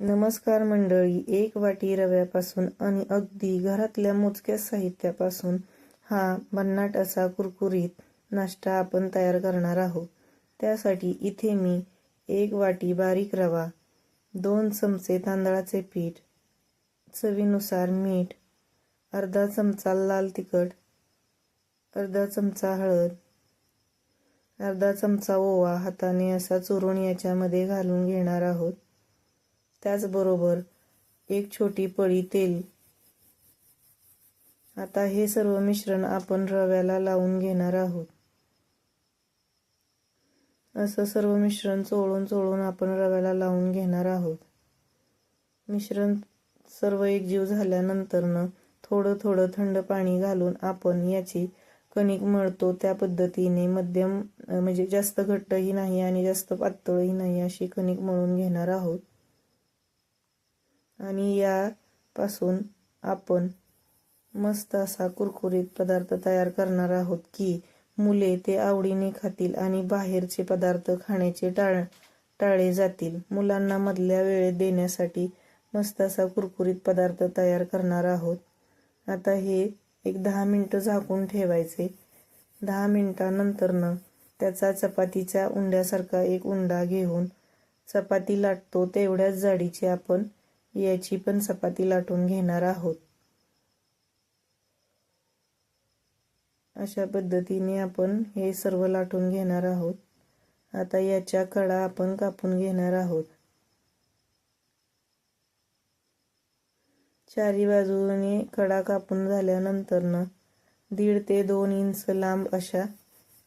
नमस्कार मंडळी एक वाटी रव्यापासून आणि अगदी घरातल्या मोजक्या साहित्यापासून हा भन्नाट असा कुरकुरीत नाश्ता आपण तयार करणार आहोत. त्यासाठी इथे मी एक वाटी बारीक रवा दोन चमचे तांदळाचे पीठ चवीनुसार मीठ अर्धा चमचा लाल तिखट अर्धा चमचा हळद अर्धा चमचा ओवा हाताने असा चुरून याच्यामध्ये घालून घेणार आहोत. त्याचबरोबर एक छोटी पळी तेल. आता हे सर्व मिश्रण आपण रव्याला लावून घेणार आहोत. असं सर्व मिश्रण चोळून चोळून आपण रव्याला लावून घेणार आहोत. मिश्रण सर्व एकजीव झाल्यानंतरनं थोडं थोडं थंड पाणी घालून आपण याची कणिक मळतो त्या पद्धतीने मध्यम म्हणजे जास्त घट्टही नाही आणि जास्त पातळही नाही अशी कणिक मळून घेणार आहोत. आणि यापासून आपण मस्त असा कुरकुरीत पदार्थ तयार करणार आहोत की मुले ते आवडीने खातील आणि बाहेरचे पदार्थ खाण्याचे टाळ टाळे जातील. मुलांना मधल्या वेळेत देण्यासाठी मस्त असा कुरकुरीत पदार्थ तयार करणार आहोत. आता हे एक दहा मिनटं झाकून ठेवायचे. दहा मिनटानंतरनं त्याचा चपातीच्या उंड्यासारखा एक उंडा घेऊन चपाती लाटतो तेवढ्याच जाडीची आपण याची पण चपाती लाटून घेणार आहोत. अशा पद्धतीने आपण हे सर्व लाटून घेणार आहोत. आता याच्या कडा आपण कापून घेणार आहोत. चारी बाजूने कडा कापून झाल्यानंतरनं दीड ते दोन इंच लांब अशा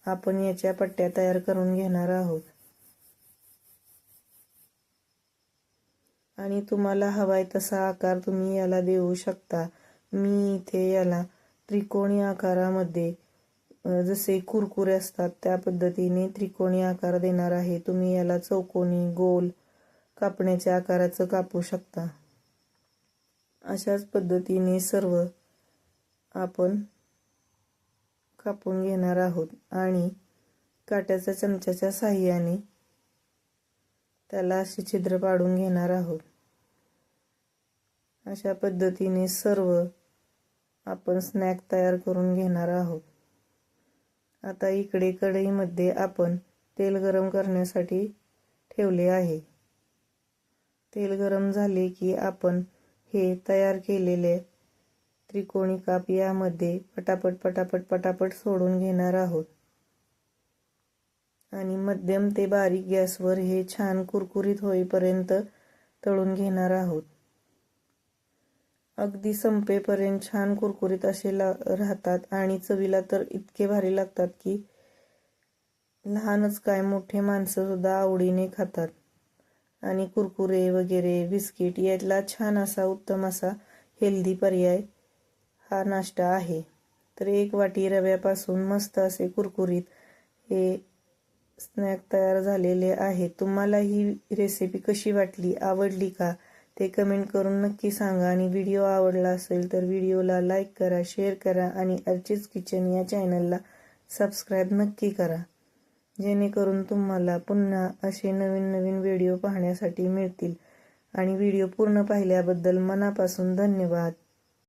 आपण याच्या पट्ट्या तयार करून घेणार आहोत. आणि तुम्हाला हवाय तसा आकार तुम्ही याला देऊ शकता. मी इथे याला त्रिकोणी आकारामध्ये जसे कुरकुरे असतात त्या पद्धतीने त्रिकोणी आकार देणार आहे. तुम्ही याला चौकोनी गोल कापण्याच्या आकाराचं कापू शकता. अशाच पद्धतीने सर्व आपण कापून घेणार आहोत आणि काट्याच्या चमच्याच्या साह्याने त्याला असे छिद्र पाडून घेणार आहोत. अशा पद्धतीने सर्व आपण स्नॅक तयार करून घेणार आहोत. आता इकडे कढईमध्ये आपण तेल गरम करण्यासाठी ठेवले आहे. तेल गरम झाले की आपण हे तयार केलेले त्रिकोणी काप यामध्ये पटापट पटापट पटापट सोडून घेणार आहोत. आणि मध्यम ते बारीक गॅसवर हे छान कुरकुरीत होईपर्यंत तळून घेणार आहोत. अगदी संपेपर्यंत छान कुरकुरीत असे ला राहतात आणि चवीला तर इतके भारी लागतात की लहानच काय मोठे माणसं सुद्धा आवडीने खातात. आणि कुरकुरे वगैरे बिस्किट यातला छान असा उत्तम असा हेल्दी पर्याय हा नाश्ता आहे. तर एक वाटी रव्यापासून मस्त असे कुरकुरीत हे स्नॅक तयार झालेले आहे तुम्हाला ही रेसिपी कशी वाटली? आवडली का? ते कमेंट करून नक्की सांगा. आणि व्हिडिओ आवडला असेल तर व्हिडिओला लाईक करा शेअर करा आणि अर्चिज किचन या चॅनलला सबस्क्राईब नक्की करा. जेणेकरून तुम्हाला पुन्हा असे नवीन नवीन व्हिडिओ पाहण्यासाठी मिळतील. आणि व्हिडिओ पूर्ण पाहिल्याबद्दल मनापासून धन्यवाद.